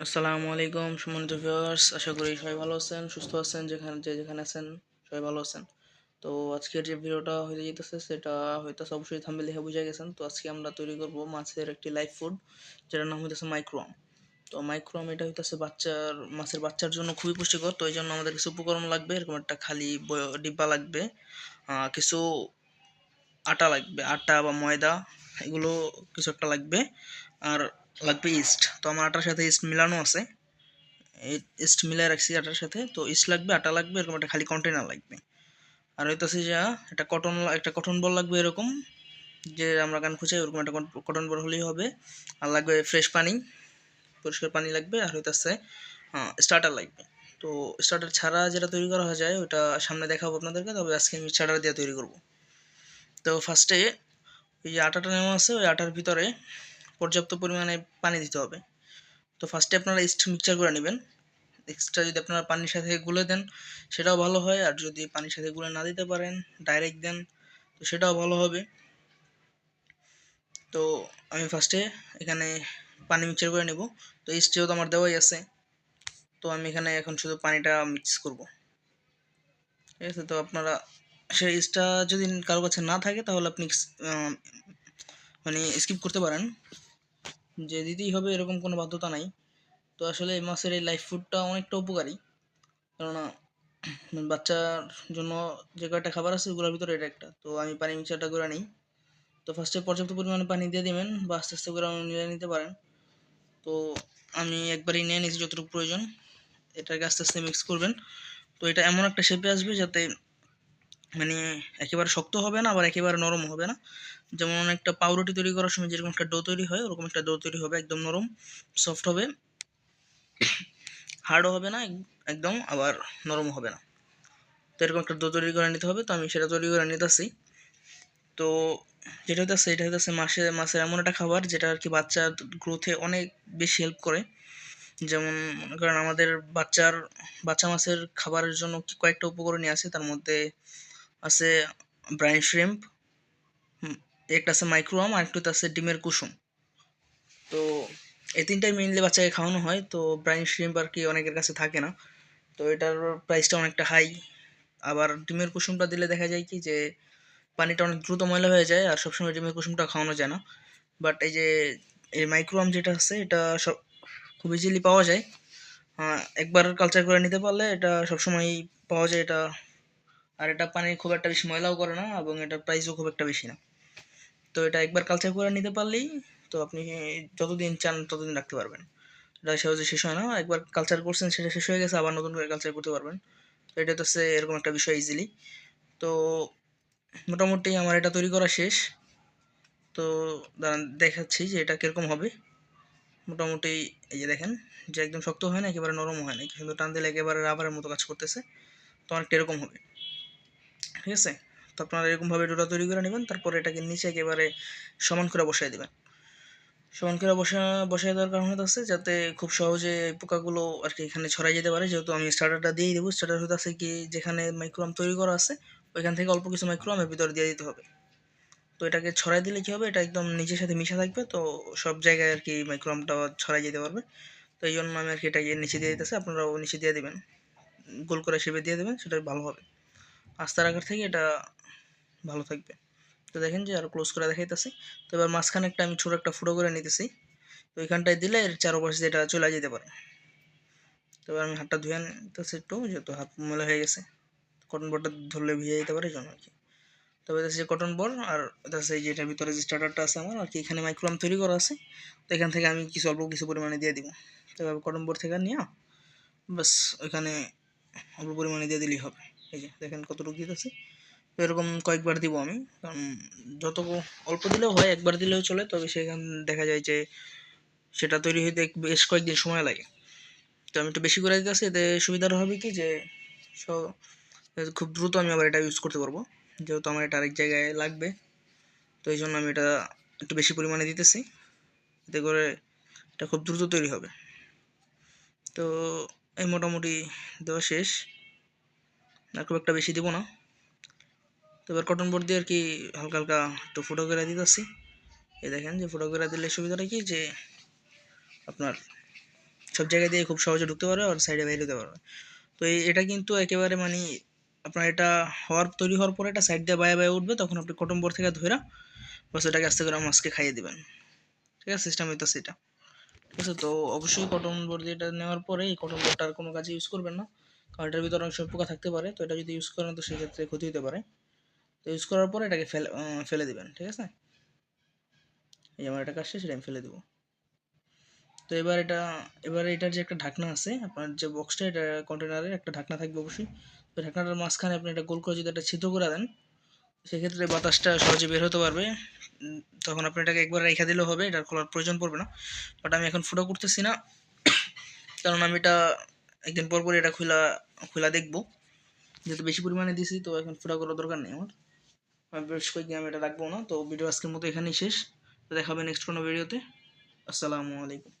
আসসালামু আলাইকুম সম্মানিত ভিউয়ার্স। আশা করি সবাই ভালো আছেন, সুস্থ আছেন, যেখানে যে যেখানে আছেন, সবাই ভালো আছেন। তো আজকের যে ভিডিওটা হতে যেতেছে সেটা হয়তো অবশ্যই থাম্বেল দেখে বুঝে গেছেন। তো আজকে আমরা তৈরি করব মাছের একটি লাইফ ফুড যেটার নাম হইতেছে মাইক্রোম তো মাইক্রোম এটা হইতেছে বাচ্চার মাছের বাচ্চার জন্য খুবই পুষ্টিকর। তো এই জন্য আমাদের কিছু উপকরণ লাগবে, এরকম একটা খালি ডিব্বা লাগবে কিছু আটা লাগবে, আটা বা ময়দা, এগুলো কিছু একটা লাগবে। আর লাগবে ইস্ট তো আমার আটার সাথে ইস্ট মিলানো আছে। ইস্ট মিলাই রাখছি আটার সাথে। তো ইস্ট লাগবে, আটা লাগবে, এরকম একটা খালি কন্টেনার লাগবে। আর হইতেছে যা, একটা কটন একটা কটন বল লাগবে এরকম। যে আমরা গান খুঁজে ওরকম একটা কটন বল হলেই হবে। আর লাগবে ফ্রেশ পানি। পরিষ্কার পানি লাগবে। আর হইতেছে স্টার্টার লাগবে। তো স্টার্টার ছাড়া যেটা তৈরি করা হয়ে যায় ওটা সামনে দেখাবো আপনাদেরকে। তবে আজকে আমি স্টার্টার দিয়ে তৈরি করব। তো ফার্স্টে ওই যে আটাটা নেওয়া আছে, ওই আটার ভিতরে পর্যাপ্ত পরিমাণে পানি দিতে হবে। তো ফার্স্টে আপনারা ইস্ট মিক্সচার করে নেবেন। এক্সট্রা যদি আপনারা পানির সাথে গুলে দেন, সেটাও ভালো হয়। আর যদি পানির সাথে গুলে না দিতে পারেন ডাইরেক্ট দেন, তো সেটাও ভালো হবে। তো আমি ফার্স্টে এখানে পানি মিক্সচার করে নেব। তো ইস্ট যেহেতু আমার দেওয়াই আছে, তো আমি এখানে এখন শুধু পানিটা মিক্স করব। ঠিক আছে? তো আপনারা সেই ইস্টটা যদি কারও কাছে না থাকে, তাহলে আপনি মানে স্কিপ করতে পারেন। যে দিতেই হবে এরকম কোনো বাধ্যতা নাই। তো আসলে এই মাছের এই লাইফ ফুডটা অনেকটা উপকারী। কেননা বাচ্চার জন্য যে কয়েকটা খাবার আছে ওগুলোর ভিতরে এটা একটা। তো আমি পানি মিক্সারটা করে নিই। তো ফার্স্টে পর্যাপ্ত পরিমাণে পানি দিয়ে দিবেন বা আস্তে আস্তে করে নিয়ে নিতে পারেন। তো আমি একবারই নিয়ে নিয়েছি যতটুকু প্রয়োজন। এটাকে আস্তে আস্তে মিক্স করবেন। তো এটা এমন একটা শেপে আসবে যাতে মানে একেবারে শক্ত হবে না, আবার একেবারে নরম হবে না। যেমন একটা পাউরুটি তৈরি করার সময় যেরকম একটা ডো তৈরি হয়, ওরকম একটা ডো তৈরি হবে, একদম নরম সফট হবে। হার্ডও হবে না একদম, আবার নরম হবে না। তো এরকম একটা ডো তৈরি করে নিতে হবে, তো আমি সেটা তৈরি করে নিতেছি। তো যেটা হইতেছে, এটা হইতেছে মাসে মাছের এমন একটা খাবার যেটা আর কি বাচ্চার গ্রোথে অনেক বেশি হেল্প করে। যেমন মনে করেন আমাদের বাচ্চার, বাচ্চা মাছের খাবারের জন্য কয়েকটা উপকরণই আছে, তার মধ্যে আছে ব্রাইন শ্রিম্প একটা আছে মাইক্রোয়াম আর একটা আছে ডিমের কুসুম। তো এই তিনটাই মেইনলি বাচ্চাকে খাওয়ানো হয়, তো ব্রাইন শ্রিম্প আর কি অনেকের কাছে থাকে না। তো এটার প্রাইসটা অনেকটা হাই আবার ডিমের কুসুমটা দিলে দেখা যায় কি যে পানিটা অনেক দ্রুত ময়লা হয়ে যায় আর সবসময় ডিমের কুসুমটা খাওয়ানো যায় না। বাট এই যে এই মাইক্রোয়াম যেটা আছে, এটা সব খুব ইজিলি পাওয়া যায়। একবার কালচার করে নিতে পারলে এটা সবসময় পাওয়া যায়, এটা আর এটা পানি খুব একটা বেশি ময়লাও করে না এবং এটার প্রাইসও খুব একটা বেশি না। তো এটা একবার কালচার করে নিতে পারলেই তো আপনি যতদিন চান ততদিন রাখতে পারবেন। এটা সহজে শেষ হয় না, একবার কালচার করছেন সেটা শেষ হয়ে গেছে, আবার নতুন করে কালচার করতে পারবেন। তো এটা তো এরকম একটা বিষয় ইজিলি তো মোটামুটি আমার এটা তৈরি করা শেষ। তো দাঁড়ান, দেখাচ্ছি যে এটা কীরকম হবে। মোটামুটি এই যে দেখেন, যে একদম শক্ত হয় না, একেবারে নরম হয় না, কিন্তু টান দিলে একেবারে রাবারের মতো কাজ করতেছে। তো অনেকটা এরকম হবে। ঠিক আছে? তো আপনারা এরকমভাবে ডোটা তৈরি করে নেবেন, তারপরে এটাকে নিচে একেবারে সমান করে বসাই দেবেন। সমান করে বসা বসাই দেওয়ার কারণ হচ্ছে যাতে খুব সহজে পোকাগুলো আর কি এখানে ছড়াই যেতে পারে। যেহেতু আমি স্টার্টারটা দিয়েই দেবো, স্টার্টার হতে আছে কি যেখানে মাইক্রোম তৈরি করা আছে, ওইখান থেকে অল্প কিছু মাইক্রোয়াম এর ভিতরে দিয়ে দিতে হবে। তো এটাকে ছড়াই দিলে কি হবে? এটা একদম নিচের সাথে মিশে থাকবে, তো সব জায়গায় আর কি মাইক্রোমটা ছড়াই যেতে পারবে। তো এই জন্য আমি আর কি এটাকে নিচে দিয়ে দিতেছি, আপনারাও নিচে দিয়ে দেবেন। গোল করে শেপে দিয়ে দেবেন সেটা ভালো হবে। আস্তে রাখার থেকে এটা ভালো থাকবে। তো দেখেন যে আর ক্লোজ করে দেখাইতেছি। তো এবার মাঝখানে একটা আমি ছোটো একটা ফুটো করে নিতেছি। তো ওইখানটায় দিলে এর চারোপাশে যেটা চলে যেতে পারে। তো এবার আমি হাতটা ধুয়ে নিতেছি একটু, যেহেতু হাত ময়লা হয়ে গেছে। কটন বোর্ডটা ধরলে ভিজে যেতে পারে জন্য আর কি। তবে এটা যে কটন বোর্ড আর এটা হচ্ছে যে এটার ভিতরে যে স্টার্টারটা আছে আমার, আর কি, এখানে মাইক্রোয়াম তৈরি করা আছে। তো এখান থেকে আমি কিছু অল্প কিছু পরিমাণে দিয়ে দিব। তো কটন বোর্ড থেকে নিয়ে বাস ওইখানে অল্প পরিমাণে দিয়ে দিলেই হবে। এই যে, দেখেন কতটুকু দিতেছি এরকম কয়েকবার দিব আমি, কারণ যত অল্প দিলেও হয়, একবার দিলেও চলে। তবে সেখান দেখা যায় যে সেটা তৈরি হইতে বেশ কয়েকদিন সময় লাগে। তো আমি একটু বেশি করে দিতেছি এতে সুবিধাটা হবে কি যে খুব দ্রুত আমি আবার এটা ইউজ করতে পারব। যেহেতু আমার এটা আরেক জায়গায় লাগবে, তো এই জন্য আমি এটা একটু বেশি পরিমাণে দিতেছি। এতে করে এটা খুব দ্রুত তৈরি হবে। তো এই মোটামুটি দেওয়া শেষ। আর খুব একটা বেশি দিব না। তো এবার কটন বোর্ড দিয়ে আর কি হালকা হালকা একটু ফুটো করে দিতেছি। এই দেখেন যে ফুটো করে দিলে সুবিধাটা কি? যে আপনার সব জায়গায় দিয়ে খুব সহজে ঢুকতে পারবে আর সাইডে বাইরে হতে পারবে। তো এটা কিন্তু একেবারে মানে আপনার এটা হওয়ার, তৈরি হওয়ার পরে এটা সাইড দিয়ে বায়ে বায়ে উঠবে, তখন আপনি কটন বোর্ড থেকে ধরে বাস এটাকে আস্তে করে মাছকে খাইয়ে দেবেন। ঠিক আছে? সিস্টেম হইতো সেটা ঠিক আছে, তো অবশ্যই কটন বোর্ড এটা নেওয়ার পরে এই কটন বোর্ডটার কোনো কাজে ইউজ করবেন না। কারণ এটার ভিতরে অনেক সময় পোকা থাকতে পারে, তো এটা যদি ইউজ করেন, তো সেক্ষেত্রে ক্ষতি হতে পারে। তো ইউজ করার পরে এটাকে ফেলে ফেলে দেবেন, ঠিক আছে? এই আমার এটা কাজটা সেটা আমি ফেলে দেবো। তো এবার এটা, এবার এটার যে একটা ঢাকনা আছে, আপনার যে বক্সটা এটা কন্টেনারের একটা ঢাকনা থাকবে অবশ্যই। তো ঢাকনাটার মাঝখানে আপনি এটা গোল করে যদি একটা ছিদ্র করে দেন সেক্ষেত্রে বাতাসটা সহজে বের হতে পারবে। তখন আপনি এটাকে একবার রেখে দিলেও হবে, এটার খোলার প্রয়োজন পড়বে না। বাট আমি এখন ফুটো করতেছি না। কারণ আমি এটা একদিন পর পর এটা খোলা খোলা দেখব। যেহেতু বেশি পরিমাণে দিছি, তো এখন ফুটা করার দরকার নেই আমার। আমি বেশ কয়েকদিন আমি এটা রাখব না। তো ভিডিও আজকের মতো এখানেই শেষ। তো দেখাবে নেক্সট কোনো ভিডিওতে আসসালামু আলাইকুম।